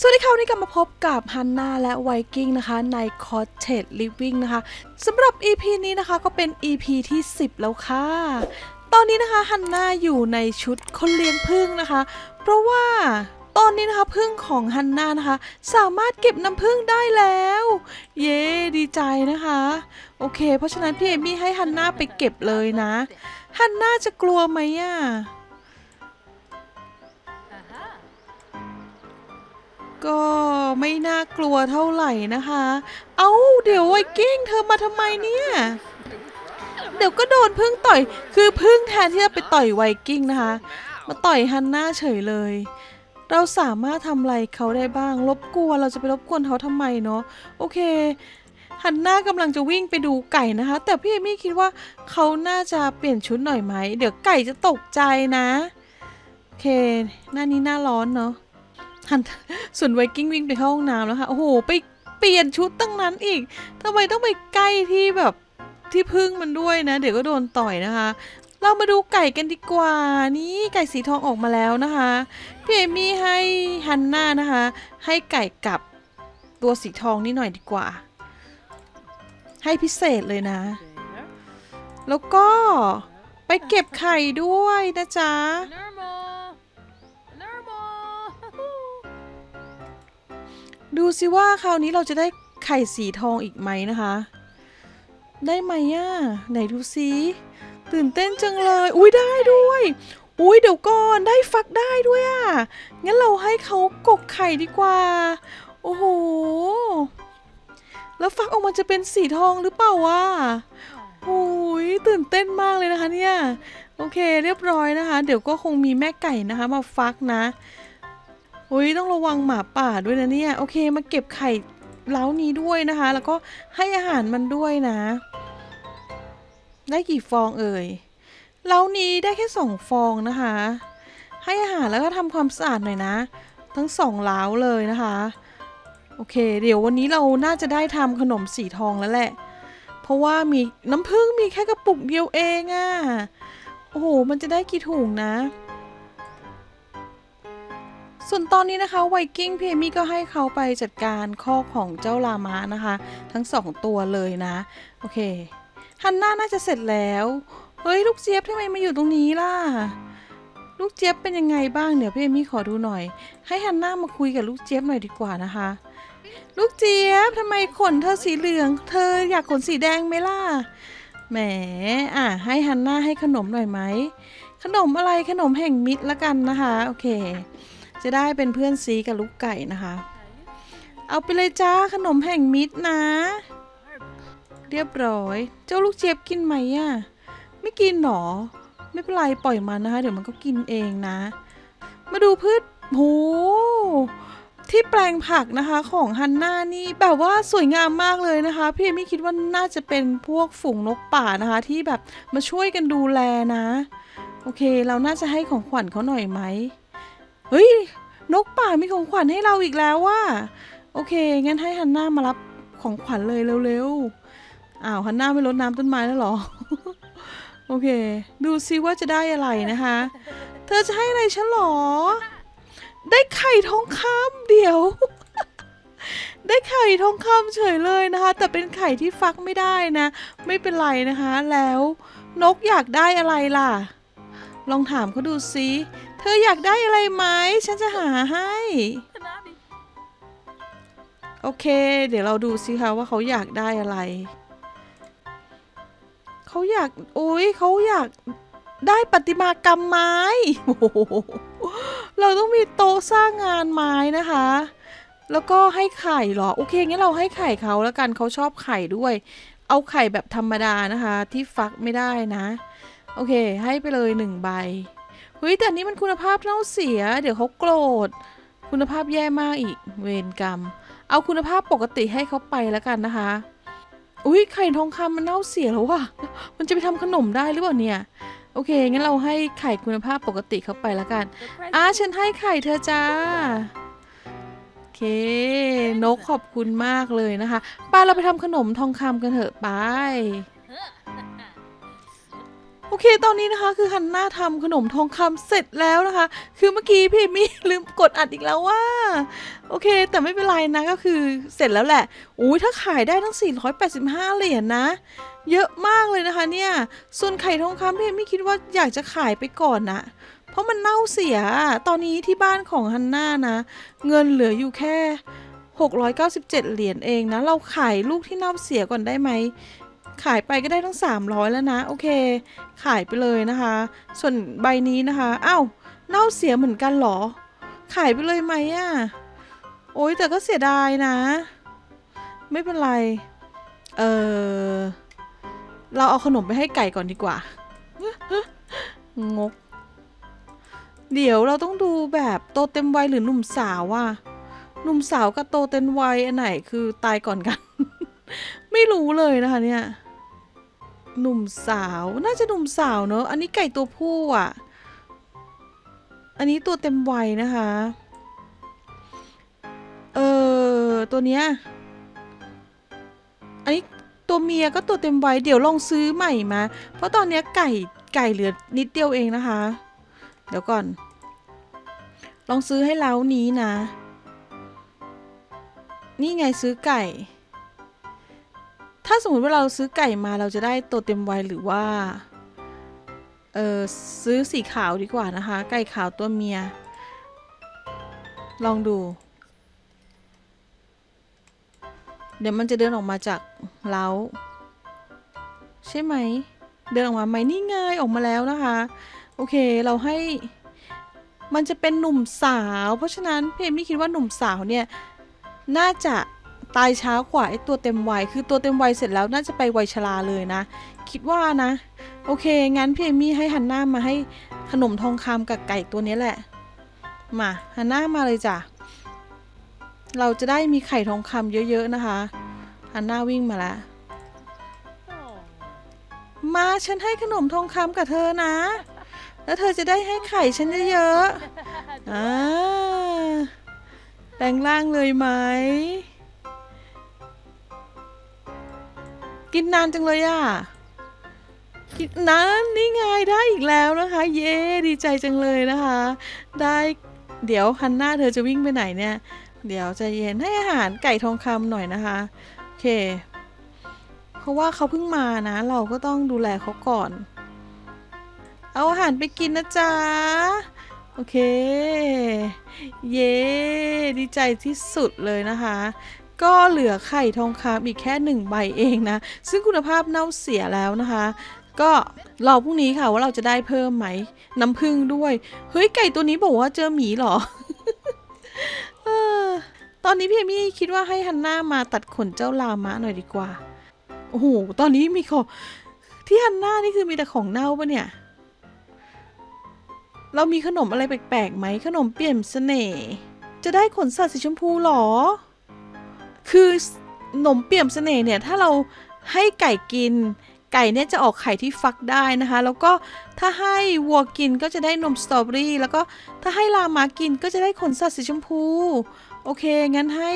สวัสดีค่ะวันนี้กลับมาพบกับฮันนาและไวกิ้งนะคะใน Cottage Living นะคะสำหรับ EP นี้นะคะก็เป็น EP ที่ 10 แล้วค่ะ ตอนนี้นะคะฮันนาอยู่ในชุดคนเลี้ยงผึ้งนะคะ เพราะว่าตอนนี้นะคะผึ้งของฮันนานะคะ สามารถเก็บน้ำผึ้งได้แล้ว เย้ดีใจนะคะ โอเค เพราะฉะนั้นพี่เอมี่ให้ฮันนาไปเก็บเลยนะฮันนาจะกลัวไหมอะ ก็ไม่น่ากลัวเท่าไหร่นะคะ เอาเดี๋ยวไวกิ้งเธอมาทำไมเนี่ยเดี๋ยวก็โดนพึ่งต่อย คือพึ่งแทนที่จะไปต่อยไวกิ้งนะคะ มาต่อยฮันน่าเฉยเลย เราสามารถทำอะไรเขาได้บ้าง รบกวนเราจะไปรบกวนเขาทำไมเนาะ โอเค ฮันน่ากำลังจะวิ่งไปดูไก่นะคะ แต่พี่เอมี่คิดว่าเขาน่าจะเปลี่ยนชุดหน่อยไหม เดี๋ยวไก่จะตกใจนะ โอเค หน้านี้หน้าร้อนเนาะ ฮันส่วนไวกิ้งวิ่งไปเข้าห้องน้ำแล้วค่ะ โอ้โห ไปเปลี่ยนชุดตั้งนั้นอีกทำไมต้องไปใกล้ที่แบบที่พึ่งมันด้วยนะ เดี๋ยวก็โดนต่อยนะคะ เรามาดูไก่กันดีกว่า นี่ไก่สีทองออกมาแล้วนะคะพี่เอมี่ให้ฮันน่านะคะ ให้ไก่กับตัวสีทองนี่หน่อยดีกว่า ให้พิเศษเลยนะ แล้วก็ไปเก็บไข่ด้วยนะจ๊ะ ดูสิว่าคราวนี้เราจะได้ไข่สีทองอีกไหมนะคะ ได้ไหมอะไหนดูสิตื่นเต้นจังเลย อุ้ยได้ด้วย อุ้ยเดี๋ยวก่อนได้ฟักได้ด้วยอะ งั้นเราให้เขากกไข่ดีกว่า โอ้โห แล้วฟักออกมาจะเป็นสีทองหรือเปล่าวะโอ้ยตื่นเต้นมากเลยนะคะเนี่ย โอเคเรียบร้อยนะคะ เดี๋ยวก็คงมีแม่ไก่นะคะ มาฟักนะ อุ้ยต้องระวังหมาป่าด้วยนะเนี่ย โอเคมาเก็บไข่เล้านี้ด้วยนะคะ แล้วก็ให้อาหารมันด้วยนะ ได้กี่ฟองเอ่ยเล้านี้ได้แค่สองฟองนะคะ ให้อาหารแล้วก็ทำความสะอาดหน่อยนะ ทั้งสองเล้าเลยนะคะ โอเค เดี๋ยววันนี้เราน่าจะได้ทำขนมสีทองแล้วแหละ เพราะว่ามีน้ำผึ้งมีแค่กระปุกเดียวเองอะ่ะโอ้โหมันจะได้กี่ถุงนะ ส่วนตอนนี้นะคะไวกิ้งพีเอมี่ก็ให้เขาไปจัดการข้อของเจ้าลามานะคะ ทั้งสองตัวเลยนะ โอเคฮันน่าน่าจะเสร็จแล้ว เฮ้ย ลูกเจี๊ยบทำไมมาอยู่ตรงนี้ล่ะ ลูกเจี๊ยบเป็นยังไงบ้างเดี๋ยวพี่เอมี่ขอดูหน่อย ให้ฮันน่ามาคุยกับลูกเจี๊ยบหน่อยดีกว่านะคะ ลูกเจี๊ยบทำไมขนเธอสีเหลือง เธออยากขนสีแดงไหมล่ะแหมอะให้ฮันน่าให้ขนมหน่อยไหมขนมอะไรขนมแห่งมิตรละกันนะคะ โอเค จะได้เป็นเพื่อนซีกับลูกไก่นะคะ เอาไปเลยจ้าขนมแห่งมิตรนะ เรียบร้อย เจ้าลูกเจี๊ยบกินไหมอะไม่กินหรอ ไม่เป็นไรปล่อยมันนะคะ เดี๋ยวมันก็กินเองนะ มาดูพืชโหที่แปลงผักนะคะของฮันน่านี่แบบว่าสวยงามมากเลยนะคะ พี่เอมี่คิดว่าน่าจะเป็นพวกฝูงนกป่านะคะ ที่แบบมาช่วยกันดูแลนะ โอเค เราน่าจะให้ของขวัญเขาหน่อยไหม เฮ้ย นกป่ามีของขวัญให้เราอีกแล้วว่า โอเค งั้นให้ฮันน่ามารับของขวัญเลยเร็วๆ อ้าวฮันน่าไม่รดน้ำต้นไม้แล้วหรอ โอเค ดูซิว่าจะได้อะไรนะคะ เธอจะให้อะไรฉันหรอ ได้ไข่ทองคำเดี๋ยว ได้ไข่ทองคำเฉยเลยนะคะ แต่เป็นไข่ที่ฟักไม่ได้นะ ไม่เป็นไรนะคะ แล้วนกอยากได้อะไรล่ะ ลองถามเขาดูซิ ธออยากได้อะไรไหม ฉันจะหาให้ โอเค เดี๋ยวเราดูสิคะว่าเขาอยากได้อะไร เขาอยาก โอ้ยเขาอยากได้ประติมากรรมไม้โอ้โหเราต้องมีโต๊ะสร้างงานไม้นะคะ แล้วก็ให้ไข่เหรอ โอเคงั้นเราให้ไข่เขาแล้วกันเขาชอบไข่ด้วย เอาไข่แบบธรรมดานะคะ ที่ฟักไม่ได้นะ โอเค ให้ไปเลยหนึ่งใบ ฮ้ยแต่อันนี้มันคุณภาพเน่าเสีย เดี๋ยวเขาโกรธ คุณภาพแย่มากอีก เวรกรรม เอาคุณภาพปกติให้เขาไปแล้วกันนะคะ อุ้ยไข่ทองคำมันเน่าเสียแล้วว่ะ มันจะไปทำขนมได้หรือเปล่าเนี่ยโอเค งั้นเราให้ไข่คุณภาพปกติเขาไปแล้วกัน The อะ present. ฉันให้ไข่เธอจ้า โอเค นกขอบคุณมากเลยนะคะไป้าเราไปทำขนมทองคำกันเถอะไป โอเค ตอนนี้นะคะ คือฮันน่าทำขนมทองคำเสร็จแล้วนะคะ คือเมื่อกี้พี่มี่ลืมกดอัดอีกแล้วว่า โอเค แต่ไม่เป็นไรนะก็คือเสร็จแล้วแหละอุ้ยถ้าขายได้ทั้ง 485 เหรียญนะ เยอะมากเลยนะคะเนี่ย ส่วนไข่ทองคำพี่มี่คิดว่าอยากจะขายไปก่อนนะ เพราะมันเน่าเสีย ตอนนี้ที่บ้านของฮันน่านะ เงินเหลืออยู่แค่ 697 เหรียญเองนะ เราขายลูกที่เน่าเสียก่อนได้ไหม ขายไปก็ได้ทั้ง 300 แล้วนะ โอเค ขายไปเลยนะคะ ส่วนใบนี้นะคะอ้าวเน่าเสียเหมือนกันหรอ ขายไปเลยไหมอะโอ๊ยแต่ก็เสียดายนะ ไม่เป็นไร เออเราเอาขนมไปให้ไก่ก่อนดีกว่า งก เดี๋ยวเราต้องดูแบบโตเต็มวัยหรือหนุ่มสาวอะหนุ่มสาวกับโตเต็มวัยอันไหนคือตายก่อนกัน ไม่รู้เลยนะคะเนี่ย หนุ่มสาวน่าจะหนุ่มสาวเนอะอันนี้ไก่ตัวผู้อะ อันนี้ตัวเต็มวัยนะคะ เออตัวเนี้ยอันนี้ตัวเมียก็ตัวเต็มวัยเดี๋ยวลองซื้อใหม่มา เพราะตอนเนี้ยไก่ไก่เหลือนิดเดียวเองนะคะ เดี๋ยวก่อน ลองซื้อให้เล้านี้นะ นี่ไงซื้อไก่ ถ้าสมมติว่าเราซื้อไก่มาเราจะได้ตัวเต็มวัยหรือว่า เออซื้อสีขาวดีกว่านะคะ ไก่ขาวตัวเมีย ลองดู เดี๋ยวมันจะเดินออกมาจากเล้า ใช่ไหม เดินออกมาไหมนี่ไงออกมาแล้วนะคะ โอเคเราให้มันจะเป็นหนุ่มสาว เพราะฉะนั้นเพมมี่คิดว่าหนุ่มสาวเนี่ย น่าจะ ตายช้ากว่าไอ้ตัวเต็มวัย คือตัวเต็มวัยเสร็จแล้วน่าจะไปวัยชราเลยนะ คิดว่านะ โอเค งั้นพี่เอมี่ให้ฮันน่ามาให้ขนมทองคำกับไก่ตัวนี้แหละ มาฮันน่ามาเลยจ้ะ เราจะได้มีไข่ทองคำเยอะๆนะคะฮันน่าวิ่งมาแล้ว มาฉันให้ขนมทองคำกับเธอนะ แล้วเธอจะได้ให้ไข่ฉันเยอะๆอ่าแปลงร่างเลยไหม กินนานจังเลยอะกินนานนี่ไงได้อีกแล้วนะคะ เย้ดีใจจังเลยนะคะ ได้เดี๋ยวฮันน่าเธอจะวิ่งไปไหนเนี่ย เดี๋ยวใจเย็นให้อาหารไก่ทองคำหน่อยนะคะโอเค เพราะว่าเขาเพิ่งมานะ เราก็ต้องดูแลเขาก่อน เอาอาหารไปกินนะจ๊ะโอเค เย้ ดีใจที่สุดเลยนะคะ ก็เหลือไข่ทองคำอีกแค่หนึ่งใบเองนะ ซึ่งคุณภาพเน่าเสียแล้วนะคะ ก็รอพรุ่งนี้ค่ะว่าเราจะได้เพิ่มไหม น้ำผึ้งด้วย เฮ้ยไก่ตัวนี้บอกว่าเจอหมีเหรอออตอนนี้พี่เอมี่คิดว่าให้ฮันน่ามาตัดขนเจ้าลามะหน่อยดีกว่า โอ้โห ตอนนี้มีของที่ฮันน่านี่คือมีแต่ของเน่าปะเนี่ย เรามีขนมอะไรแปลกๆไหมขนมเปลี่ยนเสน่ห์ จะได้ขนสัตว์สีชมพูหรอ คือขนมเปี่ยมเสน่ห์เนี่ยถ้าเราให้ไก่กิน ไก่เนี่ยจะออกไข่ที่ฟักได้นะคะ แล้วก็ถ้าให้วัวกินก็จะได้นมสตรอเบอรี่แล้วก็ถ้าให้ลามากินก็จะได้ขนสัตว์สีชมพู โอเค งั้นให้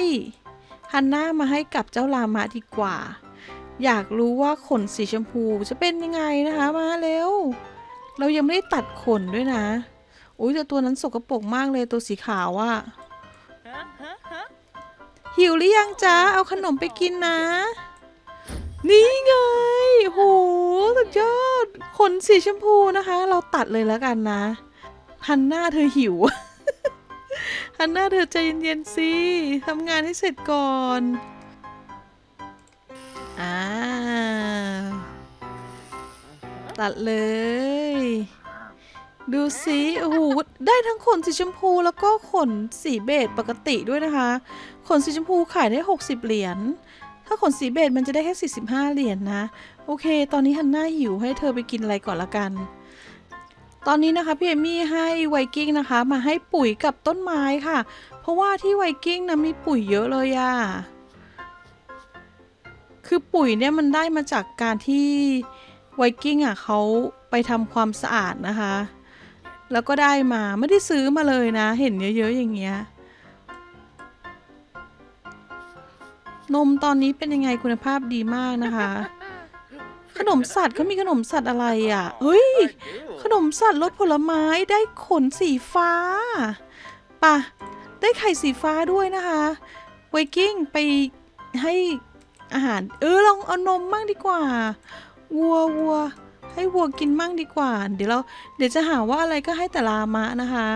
ฮันน่ามาให้กับเจ้าลามาดีกว่า อยากรู้ว่าขนสีชมพูจะเป็นยังไงนะคะมาเร็ว เรายังไม่ได้ตัดขนด้วยนะอุ้ยแต่ตัวนั้นสกปรกมากเลยตัวสีขาวอะ หิวหรือยังจ๊ะ เอาขนมไปกินนะ นี่ไง โหสุดยอด ขนสีชมพูนะคะ เราตัดเลยแล้วกันนะ ฮันน่าเธอหิว ฮันน่าเธอใจเย็นๆสิทำงานให้เสร็จก่อน อ่า ตัดเลย ดูสิโอ้โหได้ทั้งขนสีชมพูแล้วก็ขนสีเบจปกติด้วยนะคะ ขนสีชมพูขายได้ 60 เหรียญ ถ้าขนสีเบจมันจะได้แค่ 45 เหรียญนะ โอเค ตอนนี้ฮันน่าหิวให้เธอไปกินอะไรก่อนละกัน ตอนนี้นะคะพี่เอมี่ให้ไวกิ้งนะคะ มาให้ปุ๋ยกับต้นไม้ค่ะ เพราะว่าที่ไวกิ้งนะมีปุ๋ยเยอะเลยอะคือปุ๋ยเนี่ยมันได้มาจากการที่ไวกิ้งอะเขาไปทำความสะอาดนะคะ แล้วก็ได้มาไม่ได้ซื้อมาเลยนะ เห็นเยอะๆอย่างเงี้ยนมตอนนี้เป็นยังไงคุณภาพดีมากนะคะ ขนมสัตว์เขามีขนมสัตว์อะไรอะเฮ้ย ขนมสัตว์รสผลไม้ได้ขนสีฟ้าป่ะได้ไข่สีฟ้าด้วยนะคะไวกิ้งไปให้อาหาร เออลองเอานมมั่งดีกว่า วัววัว ให้วัวกินมั่งดีกว่า เดี๋ยวเราเดี๋ยวจะหาว่าอะไรก็ให้แต่ลามะนะคะ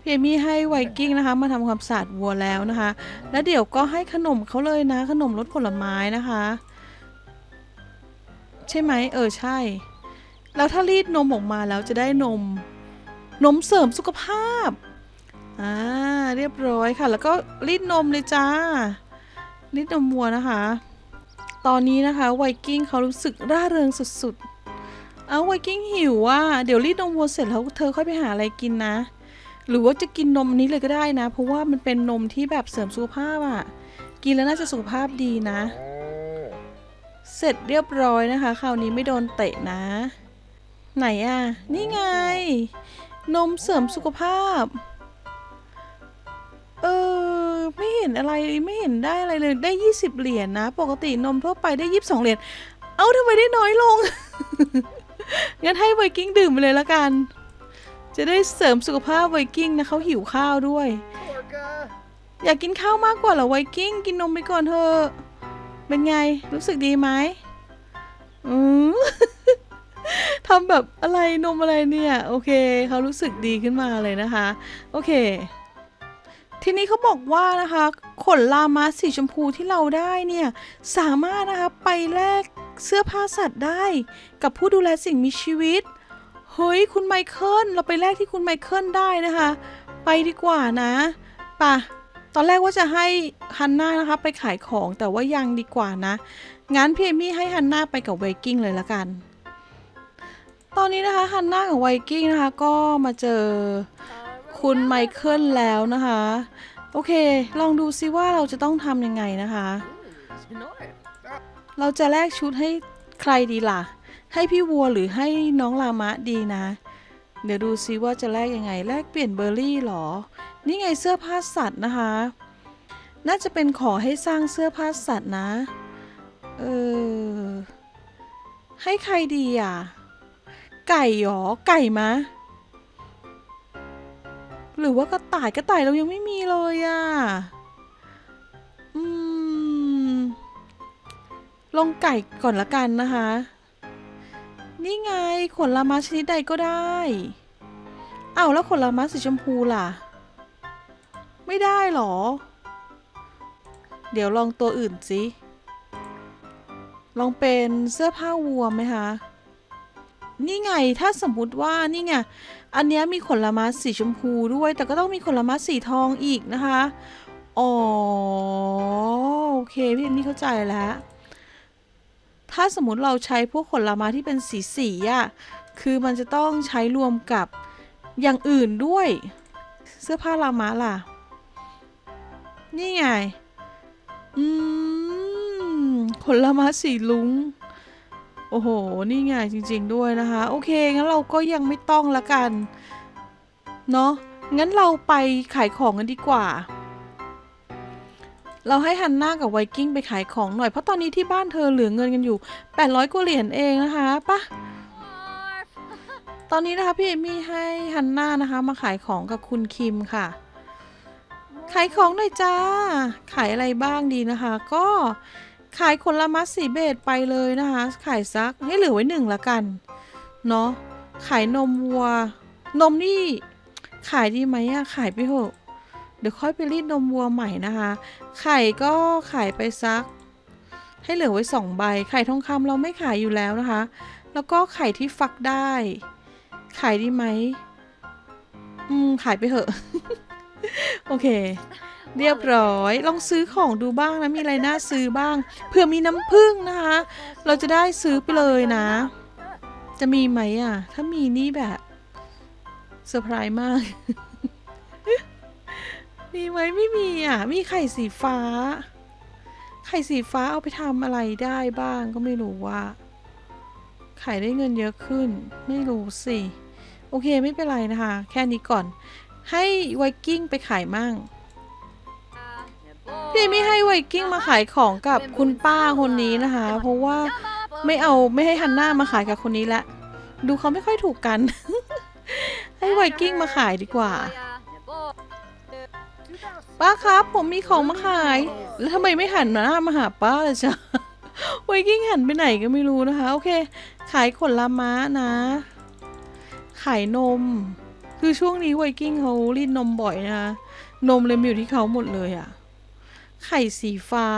พี่เอมี่ให้ไวกิ้งนะคะ มาทำความสะอาดวัวแล้วนะคะ แล้วเดี๋ยวก็ให้ขนมเขาเลยนะ ขนมรสผลไม้นะคะ ใช่ไหมเออใช่ แล้วถ้ารีดนมออกมาแล้วจะได้นม นมเสริมสุขภาพอ่าเรียบร้อยค่ะ แล้วก็รีดนมเลยจ้ารีดนมวัวนะคะ ตอนนี้นะคะไวกิ้งเขารู้สึกร่าเริงสุดๆ เอาไวกิ้งหิวว่าเดี๋ยวรีดนมวัวเสร็จแล้วเธอค่อยไปหาอะไรกินนะ หรือว่าจะกินนมนี้เลยก็ได้นะ เพราะว่ามันเป็นนมที่แบบเสริมสุขภาพอะ่ะ กินแล้วน่าจะสุขภาพดีนะ เสร็จเรียบร้อยนะคะ คราวนี้ไม่โดนเตะนะ ไหนอะ นี่ไง นมเสริมสุขภาพ เออ ไม่เห็นอะไรไม่เห็นได้อะไรเลยได้ 20 เหรียญนะปกตินมทั่วไปได้ 22 เหรียญ เอ้าทำไมได้น้อยลง งั้นให้ไวกิ้งดื่มไปเลยละกัน จะได้เสริมสุขภาพไวกิ้งนะเขาหิวข้าวด้วย อยากกินข้าวมากกว่าเหรอไวกิ้ง กินนมไปก่อนเถอะเป็นไงรู้สึกดีไหมอืมทำแบบอะไรนมอะไรเนี่ย โอเคเขารู้สึกดีขึ้นมาเลยนะคะ โอเค ทีนี้เขาบอกว่านะคะขนลามาสีชมพูที่เราได้เนี่ย สามารถนะคะไปแลกเสื้อผ้าสัตว์ได้ กับผู้ดูแลสิ่งมีชีวิต เฮ้ย คุณไมเคิลเราไปแลกที่คุณไมเคิลได้นะคะ ไปดีกว่านะป่ะตอนแรกว่าจะให้ฮันน่านะคะไปขายของแต่ว่ายังดีกว่านะงั้นพี่เอมี่ให้ฮันน่าไปกับไวกิ้งเลยละกัน ตอนนี้นะคะฮันน่ากับไวกิ้งนะคะก็มาเจอ คุณไมเคิลแล้วนะคะ โอเค ลองดูซิว่าเราจะต้องทำยังไงนะคะ เราจะแลกชุดให้ใครดีล่ะ ให้พี่วัวหรือให้น้องลามะดีนะ เดี๋ยวดูซิว่าจะแลกยังไง แลกเปลี่ยนเบอร์รี่หรอ นี่ไงเสื้อผ้าสัตว์นะคะ น่าจะเป็นขอให้สร้างเสื้อผ้าสัตว์นะ เออ ให้ใครดีอะ ไก่หรอ ไก่มะ หรือว่ากระต่ายกระต่ายเรายังไม่มีเลยอะ อืม ลองไก่ก่อนละกันนะคะ นี่ไงขนลามาชนิดใดก็ได้อ้าวแล้วขนลามาสีชมพูล่ะ ไม่ได้หรอ เดี๋ยวลองตัวอื่นสิ ลองเป็นเสื้อผ้าวัวไหมคะ นี่ไงถ้าสมมติว่านี่ไงอันเนี้ยมีขนละมาสีชมพูด้วย แต่ก็ต้องมีขนละมาสีทองอีกนะคะอ๋อโอเคพี่เอมมี่เข้าใจแล้ว ถ้าสมมติเราใช้พวกขนละมาที่เป็นสีสีอะคือมันจะต้องใช้รวมกับอย่างอื่นด้วย เสื้อผ้าลามะล่ะ นี่ไง อืมขนละมาสีลุง โอ้โห นี่ไงจริง ๆ ด้วยนะคะ โอเค งั้นเราก็ยังไม่ต้องละกัน เนาะ งั้นเราไปขายของกันดีกว่า เราให้ฮันน่ากับไวกิ้งไปขายของหน่อย เพราะตอนนี้ที่บ้านเธอเหลือเงินกันอยู่ 800กว่าเหรียญเองนะคะปะตอนนี้นะคะพี่เอมี่ให้ฮันน่านะคะ มาขายของกับคุณคิมค่ะ ขายของหน่อยจ้า ขายอะไรบ้างดีนะคะ ก็ ขายคนละมัดสีเบจไปเลยนะคะ ขายซักให้เหลือไว้หนึ่งละกันเนาะขายนมวัวนมนี่ขายดีไหมอะขายไปเถอะเดี๋ยวค่อยไปรีดนมวัวใหม่นะคะ ไข่ก็ขายไปซัก ให้เหลือไว้สองใบ ไข่ทองคำเราไม่ขายอยู่แล้วนะคะ แล้วก็ไข่ที่ฟักได้ ขายดีไหมอืมขายไปเถอะ โอเค เรียบร้อย ลองซื้อของดูบ้างนะ มีอะไรน่าซื้อบ้าง เผื่อมีน้ำผึ้งนะคะ เราจะได้ซื้อไปเลยนะ จะมีไหมอะ ถ้ามีนี่แบบเซอร์ไพรส์มาก มีไหมไม่มีอะ มีไข่สีฟ้า ไข่สีฟ้าเอาไปทำอะไรได้บ้างก็ไม่รู้ว่าขายได้เงินเยอะขึ้น ไม่รู้สิ โอเคไม่เป็นไรนะคะ แค่นี้ก่อน ให้ไวกิ้งไปขายมั่ง พี่ไม่ให้ไวกิ้งมาขายของกับคุณป้าคนนี้นะคะ เพราะว่าไม่เอาไม่ให้ฮันน่ามาขายกับคนนี้ละ ดูเขาไม่ค่อยถูกกัน ให้ไวกิ้งมาขายดีกว่า ป้าครับผมมีของมาขาย แล้วทำไมไม่หันหน้ามาหาป้าเลยจ๊ะไวกิ้งหันไปไหนก็ไม่รู้นะคะ โอเค ขายผลไม้านะ ขายนม คือช่วงนี้ไวกิ้งเขารีดนมบ่อยนะคะนมเลยมาอยู่ที่เขาหมดเลยอะ ไข่สีฟ้า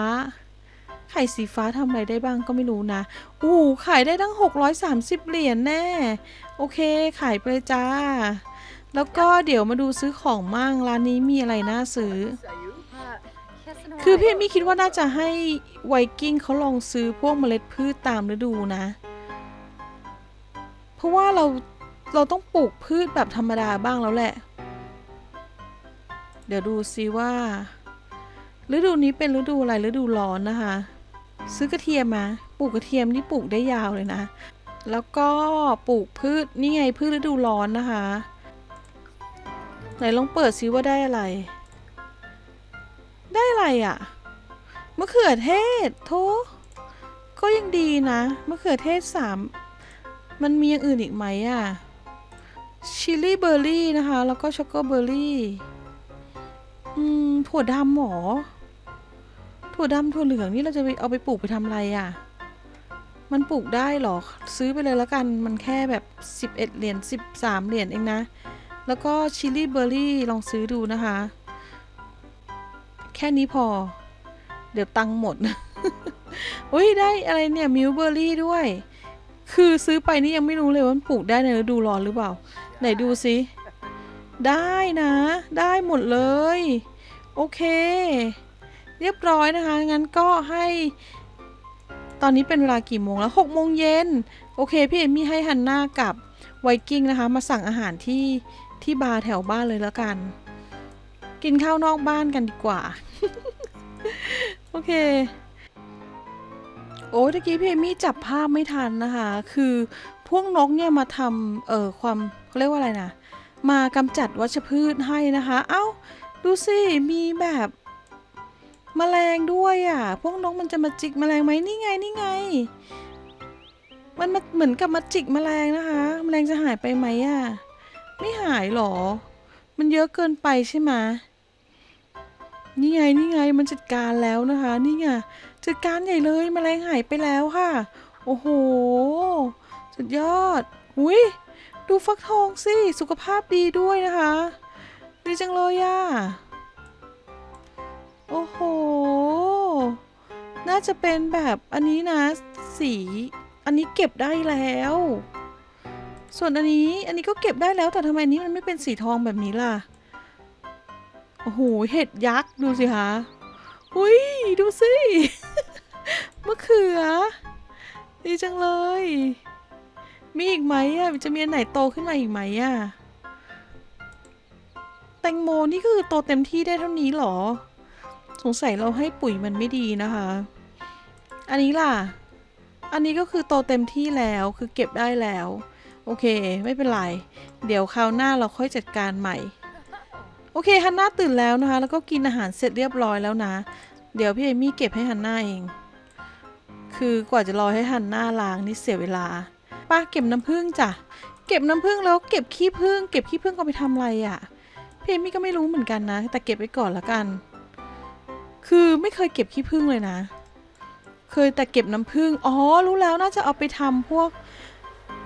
ไข่สีฟ้าทำอะไรได้บ้างก็ไม่รู้นะ อู้หูขายได้ตั้ง 630 เหรียญแน่ โอเค ขายไปเลยจ้า แล้วก็เดี๋ยวมาดูซื้อของมั่งร้านนี้มีอะไรน่าซื้อ คือพี่มมี่คิดว่าน่าจะให้ไวกิ้งเขาลองซื้อพวกเมล็ดพืชตามฤดูนะ เพราะว่าเราเราต้องปลูกพืชแบบธรรมดาบ้างแล้วแหละ เดี๋ยวดูซิว่า ฤดูนี้เป็นฤดูอะไรฤดูร้อนนะคะ ซื้อกระเทียมมาปลูกกระเทียมนี่ปลูกได้ยาวเลยนะ แล้วก็ปลูกพืชนี่ไงพืชฤดูร้อนนะคะไหนลองเปิดซิว่าได้อะไร ได้อะไรอะ่ะมะเขือเทศโทก็ยังดีนะมะเขือเทศสามมันมีอย่างอื่นอีกไหมอะ่ะชิลลี่เบอร์รี่นะคะ แล้วก็ช็อกโกเบอร์รี่ อืมถั่วดำหรอ ถั่วดำถั่วเหลืองนี่เราจะไปเอาไปปลูกไปทำอะไรอะ่ะ มันปลูกได้เหรอ ซื้อไปเลยแล้วกัน มันแค่แบบ 11 เหรียญ 13 เหรียญเองนะ แล้วก็ชิลลี่เบอร์รี่ลองซื้อดูนะคะ แค่นี้พอ เดี๋ยวตังค์หมด อุ้ยได้อะไรเนี่ยมิลเบอร์รี่ด้วย คือซื้อไปนี่ยังไม่รู้เลยว่ามันปลูกได้ในฤดูร้อนหรือเปล่า ไหนดูสิได้นะ ได้หมดเลย โอเค เรียบร้อยนะคะ งั้นก็ให้ตอนนี้เป็นเวลากี่โมงแล้วหกโมงเย็นโอเคพี่เอมมี่ให้ฮันน่ากับไวกิ้งนะคะ มาสั่งอาหารที่ที่บาร์แถวบ้านเลยแล้วกัน กินข้าวนอกบ้านกันดีกว่า โอเค โอ้ยตะกี้พี่เอมมี่จับภาพไม่ทันนะคะ คือพวกนกเนี่ยมาทำเอ่อความเขาเรียกว่าอะไรนะ มากำจัดวัชพืชให้นะคะ เอ้า ดูสิ มีแบบ มแมลงด้วยอะ พวกนกมันจะมาจิกแมลงไหมนี่ไงนี่ไง มันมาเหมือนกับมาจิกแมลงนะคะแมลงจะหายไปไหมอะ ไม่หายหรอ มันเยอะเกินไปใช่ไหมนี่ไงนี่ไงมันจัดการแล้วนะคะ นี่ไงจัดการใหญ่เลยแมลงหายไปแล้วค่ะ โอ้โห สุดยอดหุยดูฟักทองสิ สุขภาพดีด้วยนะคะ ดีจังเลยอะ โอ้โห น่าจะเป็นแบบอันนี้นะ สี อันนี้เก็บได้แล้ว ส่วนอันนี้ อันนี้ก็เก็บได้แล้ว แต่ทำไมอันนี้มันไม่เป็นสีทองแบบนี้ล่ะ โอ้โห เห็ดยักษ์ ดูสิคะอุ้ย ดูสิ มะเขือ ดีจังเลย มีอีกไหมอะ จะมีอันไหนโตขึ้นมาอีกไหมอะ แตงโมนี่คือโตเต็มที่ได้เท่านี้หรอ สงสัยเราให้ปุ๋ยมันไม่ดีนะคะ อันนี้ล่ะ อันนี้ก็คือโตเต็มที่แล้วคือเก็บได้แล้ว โอเค ไม่เป็นไร เดี๋ยวคราวหน้าเราค่อยจัดการใหม่ โอเคฮันน่าตื่นแล้วนะคะ แล้วก็กินอาหารเสร็จเรียบร้อยแล้วนะ เดี๋ยวพี่เอมี่เก็บให้ฮันน่าเอง คือกว่าจะรอให้ฮันน่าล้างนี่เสียเวลาป้าเก็บน้ำผึ้งจ้ะ เก็บน้ำผึ้งแล้วเก็บขี้ผึ้งเก็บขี้ผึ้งเอาไปทำอะไรอะ่ะ พี่เอมี่ก็ไม่รู้เหมือนกันนะ แต่เก็บไว้ก่อนละกัน คือไม่เคยเก็บขี้ผึ้งเลยนะ เคยแต่เก็บน้ำผึ้งอ๋อ รู้แล้วน่าจะเอาไปทำพวก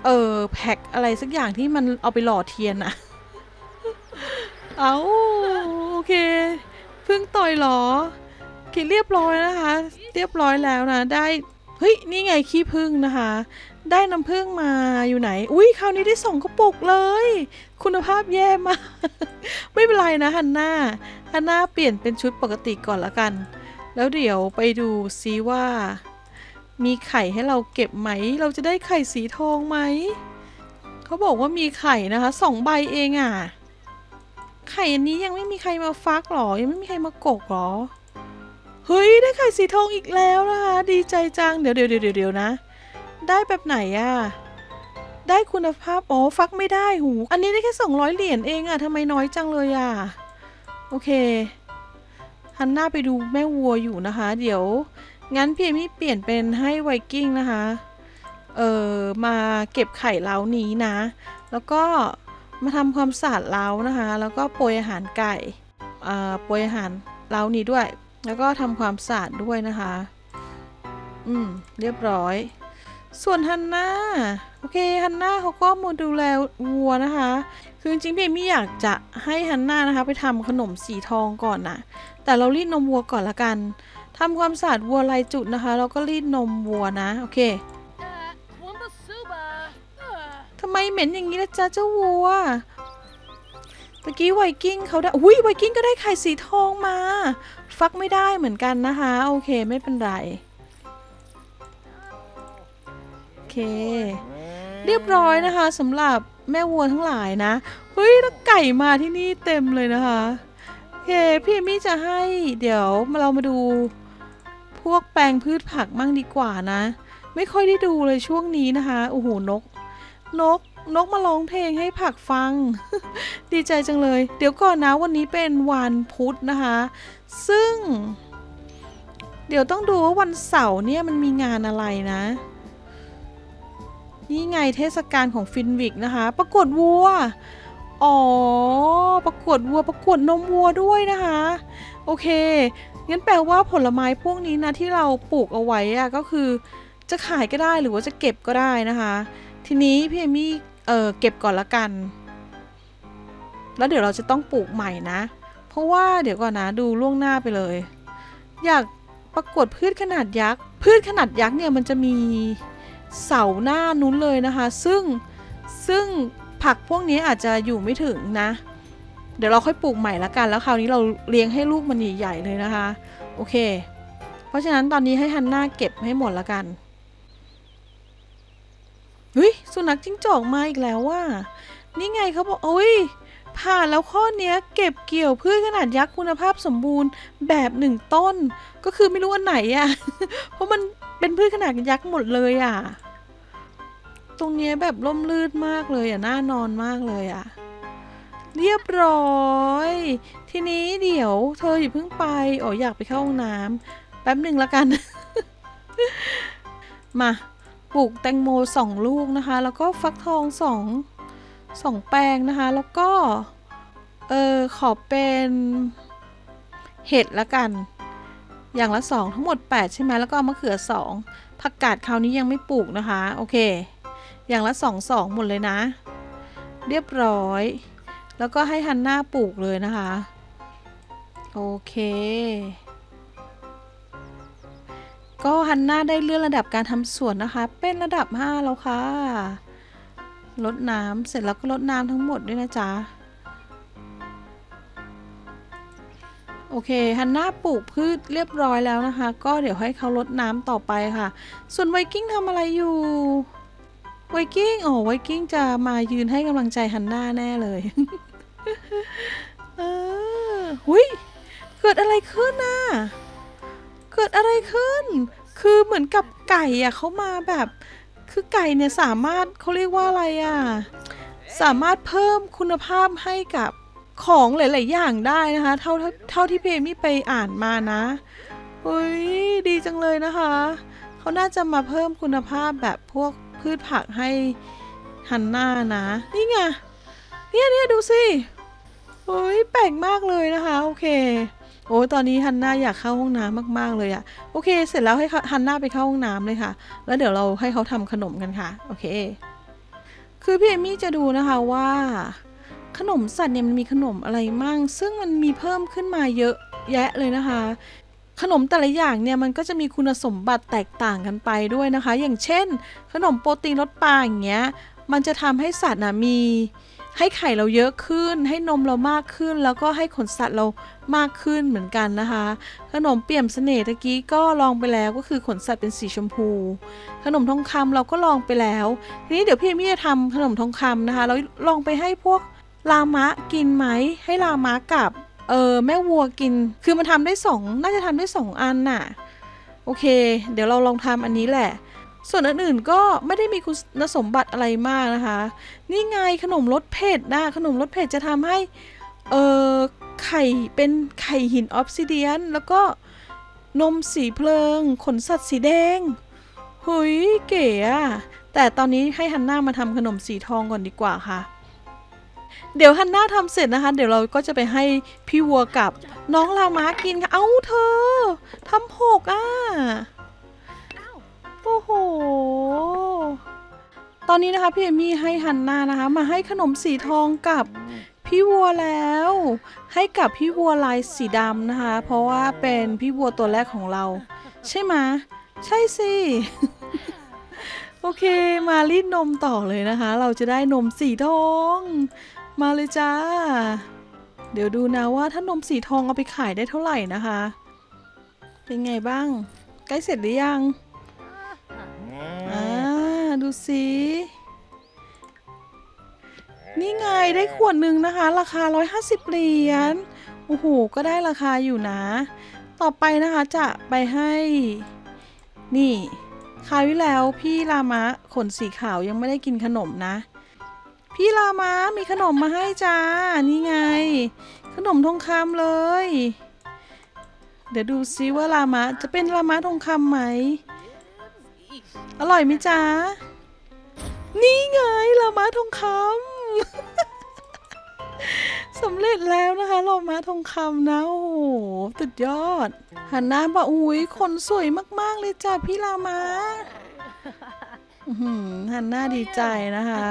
เออแพ็คอะไรสักอย่างที่มันเอาไปหล่อเทียนอะเอาโอเคพึ่งต่อยหรอโอเคเรียบร้อยนะคะ เรียบร้อยแล้วนะ ได้ เฮ้ย นี่ไงขี้ผึ้งนะคะ ได้น้ำผึ้งมาอยู่ไหน อุ้ยคราวนี้ได้สองกระปุกเลย คุณภาพแย่มาก ไม่เป็นไรนะฮันน่าฮันน่าเปลี่ยนเป็นชุดปกติก่อนละกัน แล้วเดี๋ยวไปดูซิว่า มีไข่ให้เราเก็บไหม เราจะได้ไข่สีทองไหม เขาบอกว่ามีไข่นะคะสองใบเองอะ่ะ ไข่อันนี้ยังไม่มีใครมาฟักหรอ ยังไม่มีใครมากกหรอ เฮ้ยได้ไข่สีทองอีกแล้วนะคะ ดีใจจัง เดี๋ยวเดี๋ยวเดี๋ยวเดี๋ยวนะ ได้แบบไหนอะได้คุณภาพ อ๋อ ฟักไม่ได้ หู อันนี้ได้แค่ 200 เหรียญเองอะทำไมน้อยจังเลยอะโอเคฮันน่าไปดูแม่วัวอยู่นะคะ เดี๋ยว งั้นพี่เอมี่เปลี่ยนเป็นให้ไวกิ้งนะคะ เออมาเก็บไข่เล้านี้นะ แล้วก็มาทำความสะอาดเล้านะคะ แล้วก็โปรยอาหารไก่เอ่อโปรยอาหารเล้านี้ด้วย แล้วก็ทำความสะอาดด้วยนะคะ อืม เรียบร้อย ส่วนฮันน่าโอเคฮันน่าเขาก็มาดูแลวัวนะคะ คือจริงๆพี่เอมี่อยากจะให้ฮันน่านะคะ ไปทำขนมสีทองก่อนนะแต่เรารีดนมวัวก่อนละกันทำความสะอาดวัวลายจุดนะคะ แล้วก็รีดนมวัวนะโอเคทำไมเหม็นอย่างนี้ละจ๊ะเจ้าวัวตะกี้ไวกิ้งเขาได้อุ้ยไวกิ้งก็ได้ไข่สีทองมา ฟักไม่ได้เหมือนกันนะคะ โอเคไม่เป็นไร เคเรียบร้อยนะคะสำหรับแม่วัวทั้งหลายนะ เฮ้ยแล้วไก่มาที่นี่เต็มเลยนะคะโอเคพี่เอมี่จะให้เดี๋ยวมาเรามาดู พวกแปลงพืชผักมั่งดีกว่านะ ไม่ค่อยได้ดูเลยช่วงนี้นะคะโอ้โหนก นกนกมาร้องเพลงให้ผักฟัง ดีใจจังเลย เดี๋ยวก่อนนะวันนี้เป็นวันพุธนะคะ ซึ่ง เดี๋ยวต้องดูว่าวันเสาร์เนี่ยมันมีงานอะไรนะ นี่ไงเทศกาลของฟินวิกนะคะ ประกวดวัว อ๋อ ประกวดวัว ประกวดนมวัวด้วยนะคะ โอเค งั้นแปลว่าผลไม้พวกนี้นะที่เราปลูกเอาไว้อะก็คือ จะขายก็ได้หรือว่าจะเก็บก็ได้นะคะ ทีนี้พี่เอมี่เออเก็บก่อนละกัน แล้วเดี๋ยวเราจะต้องปลูกใหม่นะ เพราะว่าเดี๋ยวก่อนนะดูล่วงหน้าไปเลย อยากประกวดพืชขนาดยักษ์ พืชขนาดยักษ์เนี่ยมันจะมี เสาหน้านู้นเลยนะคะ ซึ่งซึ่งผักพวกนี้อาจจะอยู่ไม่ถึงนะ เดี๋ยวเราค่อยปลูกใหม่ละกัน แล้วคราวนี้เราเลี้ยงให้ลูกมันใหญ่ๆเลยนะคะ โอเค เพราะฉะนั้นตอนนี้ให้ฮันน่าเก็บให้หมดละกันเฮ้ยสุนัขจิ้งจอกมาอีกแล้วว่า นี่ไงเขาบอกโอ้ยผ่านแล้วข้อนี้เก็บเกี่ยวพืชขนาดยักษ์คุณภาพสมบูรณ์แบบหนึ่งต้น ก็คือไม่รู้อันไหนอะ เพราะมัน เป็นพืชขนาดยักษ์หมดเลยอะตรงนี้แบบร่มรื่นมากเลยอะน่านอนมากเลยอะเรียบร้อย ทีนี้เดี๋ยว เธออย่าเพิ่งไปอ๋ออยากไปเข้าห้องน้ำแป๊บหนึ่งละกัน มาปลูกแตงโมสองลูกนะคะ แล้วก็ฟักทองสองสองแปลงนะคะ แล้วก็ เออขอเป็นเห็ดละกัน อย่างละสองทั้งหมด 8 ใช่ไหมแล้วก็เอามะเขือสองผักกาดคราวนี้ยังไม่ปลูกนะคะ โอเค อย่างละสองสองหมดเลยนะ เรียบร้อย แล้วก็ให้ฮันน่าปลูกเลยนะคะ โอเค ก็ฮันน่าได้เลื่อนระดับการทำสวนนะคะ เป็นระดับ 5 แล้วค่ะลดน้ำเสร็จแล้วก็ลดน้ำทั้งหมดด้วยนะจ๊ะ โอเคฮันน่าปลูกพืชเรียบร้อยแล้วนะคะ ก็เดี๋ยวให้เขาลดน้ำต่อไปค่ะ ส่วนไวกิ้งทำอะไรอยู่ไวกิ้งโอ้ไวกิ้งจะมายืนให้กำลังใจฮันน่าแน่เลยเออหุยเกิดอะไรขึ้นน่ะเกิดอะไรขึ้น คือเหมือนกับไก่อะเขามาแบบ คือไก่เนี่ยสามารถเขาเรียกว่าอะไรอะสามารถเพิ่มคุณภาพให้กับ ของหลาย ๆ อย่างได้นะคะ เท่าเท่าที่เพมี่ไปอ่านมานะเฮ้ยดีจังเลยนะคะ เขาน่าจะมาเพิ่มคุณภาพแบบพวกพืชผักให้ฮันน่านะ นี่ไงเนี่ยเนี่ยดูสิเฮ้ยแปลกมากเลยนะคะ โอเค โอ้ยตอนนี้ฮันน่าอยากเข้าห้องน้ำมาก ๆ เลยอะโอเค เสร็จแล้วให้ฮันน่าไปเข้าห้องน้ำเลยค่ะ แล้วเดี๋ยวเราให้เขาทำขนมกันค่ะ โอเค คือพี่เอมี่จะดูนะคะว่า ขนมสัตว์เนี่ยมันมีขนมอะไรมั่ง ซึ่งมันมีเพิ่มขึ้นมาเยอะแยะเลยนะคะ ขนมแต่ละอย่างเนี่ยมันก็จะมีคุณสมบัติแตกต่างกันไปด้วยนะคะ อย่างเช่น ขนมโปรตีนรสปลาอย่างเงี้ยมันจะทำให้สัตว์นะมีให้ไข่เราเยอะขึ้น ให้นมเรามากขึ้น แล้วก็ให้ขนสัตว์เรามากขึ้นเหมือนกันนะคะ ขนมเปี่ยมเสน่ห์ตะกี้ก็ลองไปแล้วก็คือขนสัตว์เป็นสีชมพู ขนมทองคำเราก็ลองไปแล้ว ทีนี้เดี๋ยวพี่มี่จะทำขนมทองคำนะคะแล้วลองไปให้พวก ลามะกินไหมให้ลามะกับเออแม่วัวกิน คือมันทำได้สองน่าจะทำได้สองอันน่ะ โอเค เดี๋ยวเราลองทำอันนี้แหละ ส่วนอันอื่นก็ไม่ได้มีคุณสมบัติอะไรมากนะคะ นี่ไงขนมรสเผ็ดนะขนมรสเผ็ดจะทำให้เออไข่เป็นไข่หินออฟซิเดียน แล้วก็นมสีเพลิง ขนสัตว์สีแดงเฮ้ยเก๋อะแต่ตอนนี้ให้ฮันน่ามาทำขนมสีทองก่อนดีกว่าค่ะ เดี๋ยวฮันน่าทำเสร็จนะคะ เดี๋ยวเราก็จะไปให้พี่วัวกับน้องลามากินค่ะ เอ้าเธอทำหกอะ Ow! โอ้โห ตอนนี้นะคะพี่เอมี่ให้ฮันน่านะคะ มาให้ขนมสีทองกับพี่วัวแล้ว ให้กับพี่วัวลายสีดำนะคะ เพราะว่าเป็นพี่วัวตัวแรกของเรา ใช่ไหมะใช่สิโอเค มารีดนมต่อเลยนะคะ เราจะได้นมสีทอง มาเลยจ้า เดี๋ยวดูนะว่าถ้านมสีทองเอาไปขายได้เท่าไหร่นะคะ เป็นไงบ้าง ใกล้เสร็จหรือยังอ่าดูสินี่ไงได้ขวดหนึ่งนะคะ ราคา 150เหรียญโอ้โหก็ได้ราคาอยู่นะ ต่อไปนะคะจะไปให้ นี่คราวที่แล้วพี่ลามะขนสีขาวยังไม่ได้กินขนมนะ พี่ลามะมีขนมมาให้จ้า นี่ไง ขนมทองคำเลย เดี๋ยวดูซิว่าลามะจะเป็นลามะทองคำไหม อร่อยไหมจ๊ะนี่ไงลามาทองคำ สำเร็จแล้วนะคะลามาทองคำนะ โอ้โหสุดยอด หันหน้ามาอุ้ยคนสวยมาก ๆ เลยจ้ะพี่ลามาหันหน้าดีใจนะคะ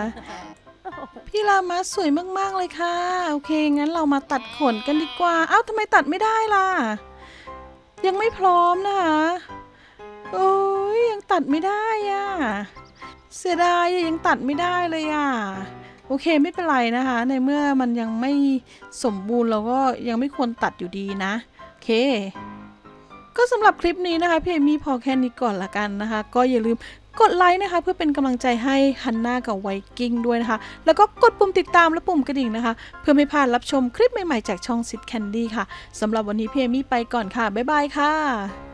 พี่ลามาสวยมากๆเลยค่ะ โอเค งั้นเรามาตัดขนกันดีกว่า เอ้าทำไมตัดไม่ได้ล่ะ ยังไม่พร้อมนะคะโอ้ยยังตัดไม่ได้อะ เสียดายยังตัดไม่ได้เลยอะ โอเคไม่เป็นไรนะคะ ในเมื่อมันยังไม่สมบูรณ์เราก็ยังไม่ควรตัดอยู่ดีนะ โอเคก็สำหรับคลิปนี้นะคะพี่เอมี่พอแค่นี้ก่อนละกันนะคะ ก็อย่าลืม กดไลค์นะคะ เพื่อเป็นกำลังใจให้ฮันน่ากับไวกิ้งด้วยนะคะ แล้วก็กดปุ่มติดตามและปุ่มกระดิ่งนะคะ เพื่อไม่พลาดรับชมคลิปใหม่ๆจากช่องซิดแคนดี้ค่ะสำหรับวันนี้พี่เอมี่ไปก่อนค่ะบ๊ายบายค่ะ